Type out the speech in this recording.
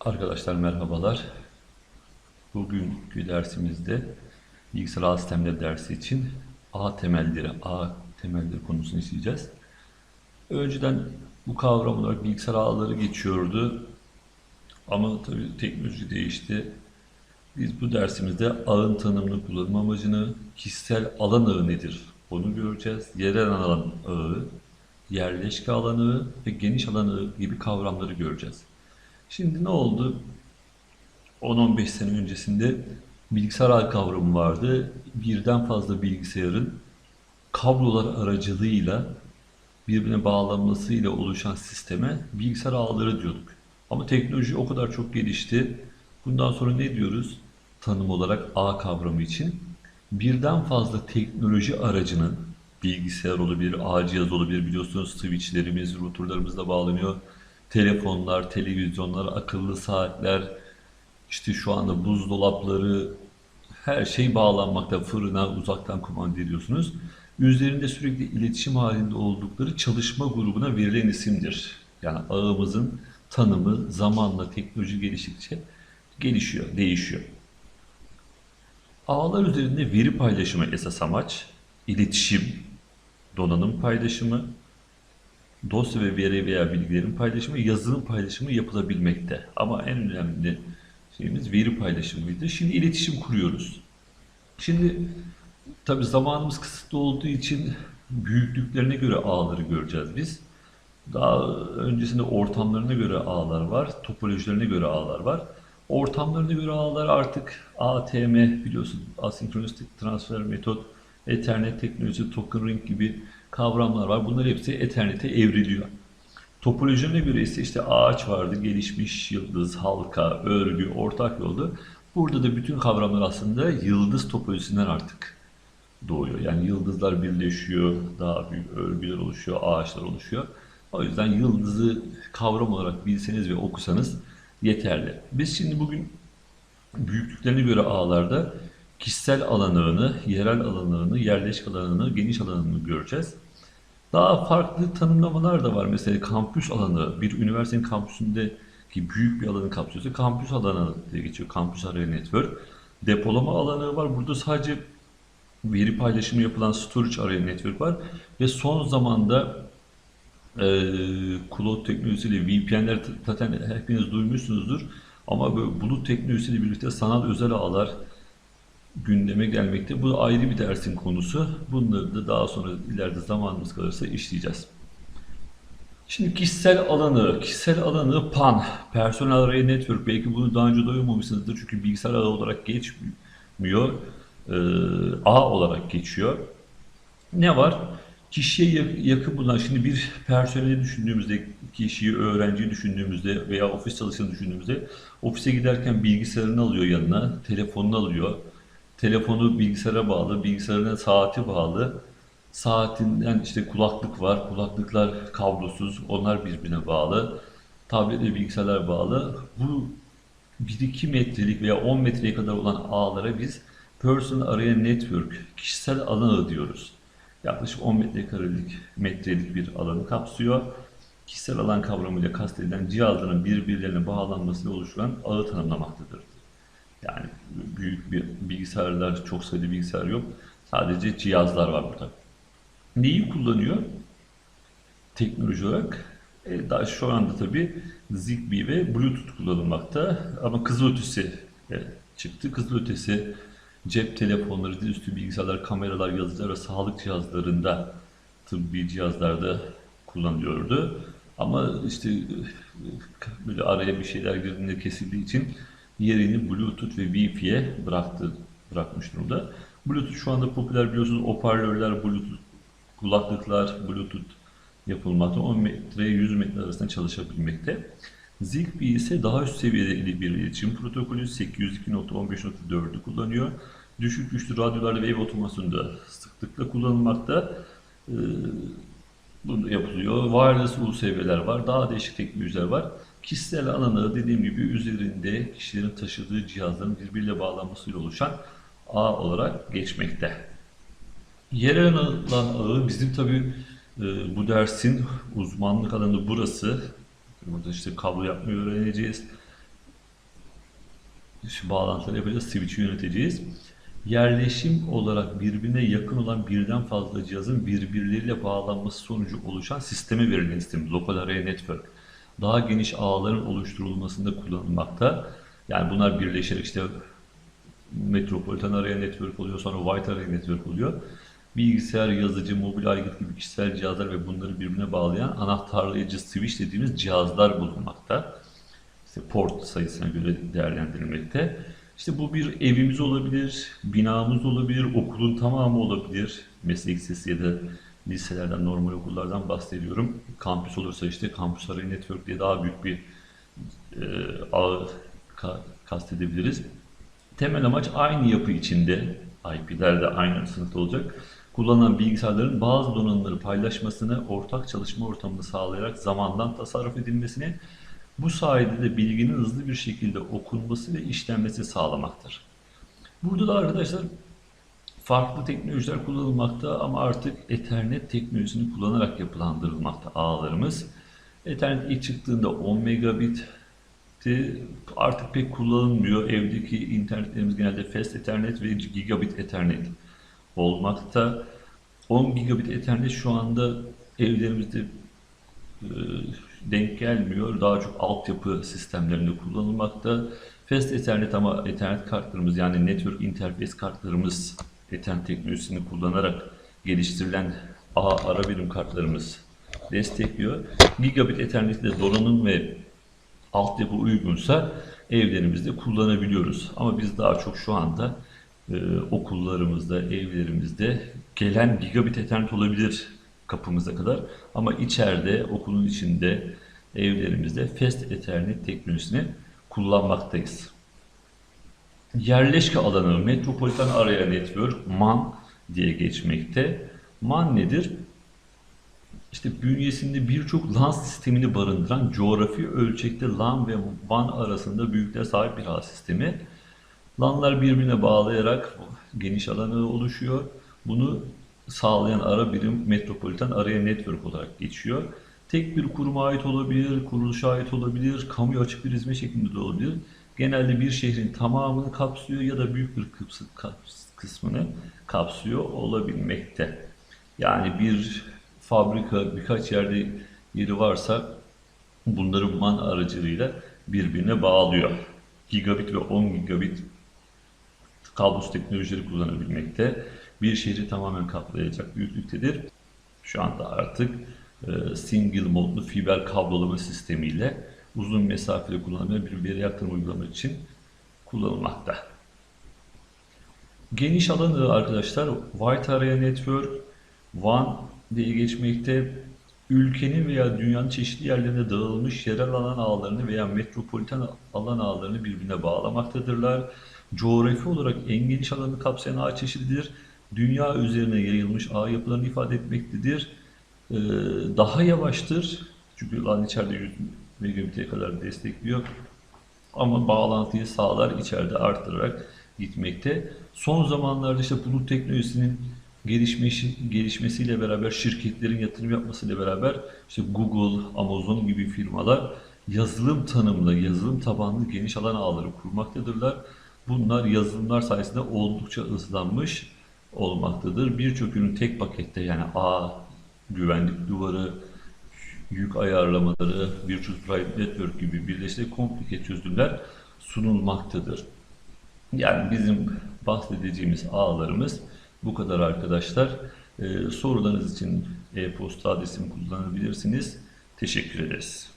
Arkadaşlar merhabalar. Bugünkü dersimizde bilgisayar ağ sistemleri dersi için ağ temelleri, ağ temelleri konusunu işleyeceğiz. Önceden bu kavram olarak bilgisayar ağları geçiyordu. Ama tabii teknoloji değişti. Biz bu dersimizde ağın tanımını, kullanım amacını, kişisel alan ağı nedir onu göreceğiz. Yerel alan ağı, yerleşke alan ağı ve geniş alan ağı gibi kavramları göreceğiz. Şimdi ne oldu? 10-15 sene öncesinde bilgisayar ağ kavramı vardı. Birden fazla bilgisayarın kablolar aracılığıyla birbirine bağlanmasıyla oluşan sisteme bilgisayar ağları diyorduk. Ama teknoloji o kadar çok gelişti. Bundan sonra ne diyoruz? Tanım olarak ağ kavramı için birden fazla teknoloji aracının bilgisayar olabilir, ağ cihaz olabilir biliyorsunuz switchlerimiz, routerlarımızla bağlanıyor. Telefonlar, televizyonlar, akıllı saatler, işte şu anda buzdolapları, her şey bağlanmakta. Fırına uzaktan kumanda ediyorsunuz. Üzerinde sürekli iletişim halinde oldukları çalışma grubuna verilen isimdir. Yani ağımızın tanımı zamanla teknoloji geliştikçe gelişiyor, değişiyor. Ağlar üzerinde veri paylaşımı esas amaç, iletişim, donanım paylaşımı, dosya ve veri veya bilgilerin paylaşımı, yazılım paylaşımı yapılabilmekte. Ama en önemli şeyimiz veri paylaşımıydı. Şimdi iletişim kuruyoruz. Şimdi tabi zamanımız kısıtlı olduğu için büyüklüklerine göre ağları göreceğiz biz. Daha öncesinde ortamlarına göre ağlar var, topolojilerine göre ağlar var. Ortamlarına göre ağlar artık ATM biliyorsun, asinkronous transfer metot, Ethernet teknolojisi, token ring gibi kavramlar var. Bunlar hepsi Ethernet'e evriliyor. Topolojilerine göre ise işte ağaç vardı, gelişmiş yıldız, halka, örgü, ortak yoldu. Burada da bütün kavramlar aslında yıldız topolojisinden artık doğuyor. Yani yıldızlar birleşiyor, daha büyük örgüler oluşuyor, ağaçlar oluşuyor. O yüzden yıldızı kavram olarak bilseniz ve okusanız yeterli. Biz şimdi bugün büyüklüklerine göre ağlarda kişisel alanını, yerel alanını, yerleşik alanını, geniş alanını göreceğiz. Daha farklı tanımlamalar da var. Mesela kampüs alanı, bir üniversitenin kampüsündeki büyük bir alanı kapsıyorsa kampüs alanı diye geçiyor. Kampüs Area Network. Depolama alanı var. Burada sadece veri paylaşımı yapılan Storage Area Network var. Ve son zamanda e, cloud teknolojisiyle VPN'ler zaten hepiniz duymuşsunuzdur. Ama böyle bulut teknolojisiyle birlikte sanal özel ağlar gündeme gelmekte. Bu ayrı bir dersin konusu. Bunları da daha sonra ileride zamanımız kalırsa işleyeceğiz. Şimdi kişisel alanı, kişisel alanı PAN, Personal Array Network. Belki bunu daha önce duymamışsınızdır çünkü bilgisayar ağı olarak geçmiyor, e, ağ olarak geçiyor. Ne var? Kişiye yakın bulunan, şimdi bir personeli düşündüğümüzde, kişiyi, öğrenciyi düşündüğümüzde veya ofis çalışanı düşündüğümüzde ofise giderken bilgisayarını alıyor yanına, telefonunu alıyor, Telefonu bilgisayara bağlı, bilgisayarına saati bağlı. Saatinden işte kulaklık var. Kulaklıklar kablosuz, onlar birbirine bağlı. Tablet ve bilgisayarlar bağlı. Bu 1-2 metrelik veya 10 metreye kadar olan ağlara biz Personal Area Network, kişisel alan ağı diyoruz. Yaklaşık 10 metrekarelik metrelik bir alanı kapsıyor. Kişisel alan kavramıyla kastedilen cihazların birbirlerine bağlanmasıyla oluşturan ağı tanımlamaktadır. Yani büyük bir bilgisayarlar, çok sayıda bilgisayar yok. Sadece cihazlar var burada. Neyi kullanıyor? Teknoloji olarak e, daha şu anda tabi Zigbee ve Bluetooth kullanılmakta. Ama kızılötesi e, çıktı. Kızılötesi cep telefonları, dizüstü bilgisayarlar, kameralar, yazıcılar ve sağlık cihazlarında, tıbbi cihazlarda kullanılıyordu. Ama işte e, böyle araya bir şeyler girdiğinde kesildiği için yerini Bluetooth ve Wi-Fi'ye bıraktı, bırakmış durumda. Bluetooth şu anda popüler biliyorsunuz hoparlörler, Bluetooth kulaklıklar, Bluetooth yapılmakta 10 metre 100 metre arasında çalışabilmekte. Zigbee ise daha üst seviyeli bir iletişim protokolü 802.15.4'ü kullanıyor. Düşük güçlü radyolarda wave otomasyonunda sıklıkla kullanılmakta. Ee, bunu yapılıyor. Wireless USB'ler var. Daha değişik teknolojiler var. Kişisel alanı dediğim gibi üzerinde kişilerin taşıdığı cihazların birbiriyle bağlanmasıyla oluşan ağ olarak geçmekte. Yerel alan ağı bizim tabi e, bu dersin uzmanlık alanı burası. Burada işte kablo yapmayı öğreneceğiz. şu bağlantıları yapacağız, switch'i yöneteceğiz. Yerleşim olarak birbirine yakın olan birden fazla cihazın birbirleriyle bağlanması sonucu oluşan sisteme verilen isim, Local Area Network. Daha geniş ağların oluşturulmasında kullanılmakta. Yani bunlar birleşerek işte Metropolitan Area Network oluyor, sonra White Area Network oluyor. Bilgisayar, yazıcı, mobil aygıt gibi kişisel cihazlar ve bunları birbirine bağlayan anahtarlayıcı switch dediğimiz cihazlar bulunmakta. İşte port sayısına göre değerlendirilmekte. İşte bu bir evimiz olabilir, binamız olabilir, okulun tamamı olabilir. Meslek lisesi ya da liselerden, normal okullardan bahsediyorum. Kampüs olursa işte kampüs arayı network diye daha büyük bir e, ağ ka- kastedebiliriz. Temel amaç aynı yapı içinde, IP'ler de aynı sınıfta olacak. Kullanılan bilgisayarların bazı donanımları paylaşmasını, ortak çalışma ortamını sağlayarak zamandan tasarruf edilmesini, bu sayede de bilginin hızlı bir şekilde okunması ve işlenmesi sağlamaktır. Burada da arkadaşlar farklı teknolojiler kullanılmakta ama artık Ethernet teknolojisini kullanarak yapılandırılmakta ağlarımız. Ethernet ilk çıktığında 10 megabit artık pek kullanılmıyor. Evdeki internetlerimiz genelde Fast Ethernet ve Gigabit Ethernet olmakta. 10 gigabit Ethernet şu anda evlerimizde e, denk gelmiyor. Daha çok altyapı sistemlerinde kullanılmakta. Fast Ethernet ama Ethernet kartlarımız yani Network Interface kartlarımız Ethernet teknolojisini kullanarak geliştirilen ağ ara birim kartlarımız destekliyor. Gigabit Ethernet'te donanım ve altyapı uygunsa evlerimizde kullanabiliyoruz. Ama biz daha çok şu anda e, okullarımızda, evlerimizde gelen gigabit ethernet olabilir kapımıza kadar. Ama içeride, okulun içinde, evlerimizde fast ethernet teknolojisini kullanmaktayız. Yerleşke alanı Metropolitan Area Network MAN diye geçmekte. MAN nedir? İşte bünyesinde birçok LAN sistemini barındıran coğrafi ölçekte LAN ve WAN arasında büyüklüğe sahip bir ağ sistemi. LAN'lar birbirine bağlayarak geniş alanı oluşuyor. Bunu sağlayan ara birim Metropolitan Area Network olarak geçiyor. Tek bir kuruma ait olabilir, kuruluşa ait olabilir, kamuya açık bir hizmet şeklinde de olabilir. Genelde bir şehrin tamamını kapsıyor ya da büyük bir kısmını kapsıyor olabilmekte. Yani bir fabrika birkaç yerde yeri varsa bunları MAN aracılığıyla birbirine bağlıyor. Gigabit ve 10 gigabit kablosuz teknolojileri kullanabilmekte. Bir şehri tamamen kaplayacak büyüklüktedir. Şu anda artık e, single modlu fiber kablolama sistemiyle uzun mesafeli kullanılmayan bir veri aktarım uygulama için kullanılmakta. Geniş alanı arkadaşlar White Area Network, WAN diye geçmekte. Ülkenin veya dünyanın çeşitli yerlerine dağılmış yerel alan ağlarını veya metropolitan alan ağlarını birbirine bağlamaktadırlar. Coğrafi olarak en geniş alanı kapsayan ağ çeşididir. Dünya üzerine yayılmış ağ yapılarını ifade etmektedir. Ee, daha yavaştır. Çünkü LAN içeride 100 megabit'e kadar destekliyor. Ama bağlantıyı sağlar içeride arttırarak gitmekte. Son zamanlarda işte bulut teknolojisinin gelişmesi, gelişmesiyle beraber şirketlerin yatırım yapmasıyla beraber işte Google, Amazon gibi firmalar yazılım tanımlı, yazılım tabanlı geniş alan ağları kurmaktadırlar. Bunlar yazılımlar sayesinde oldukça hızlanmış olmaktadır. Birçok ürün tek pakette yani ağ, güvenlik duvarı, yük ayarlamaları, Virtual Private Network gibi birleşik komplike çözümler sunulmaktadır. Yani bizim bahsedeceğimiz ağlarımız bu kadar arkadaşlar. Ee, sorularınız için e-posta adresimi kullanabilirsiniz. Teşekkür ederiz.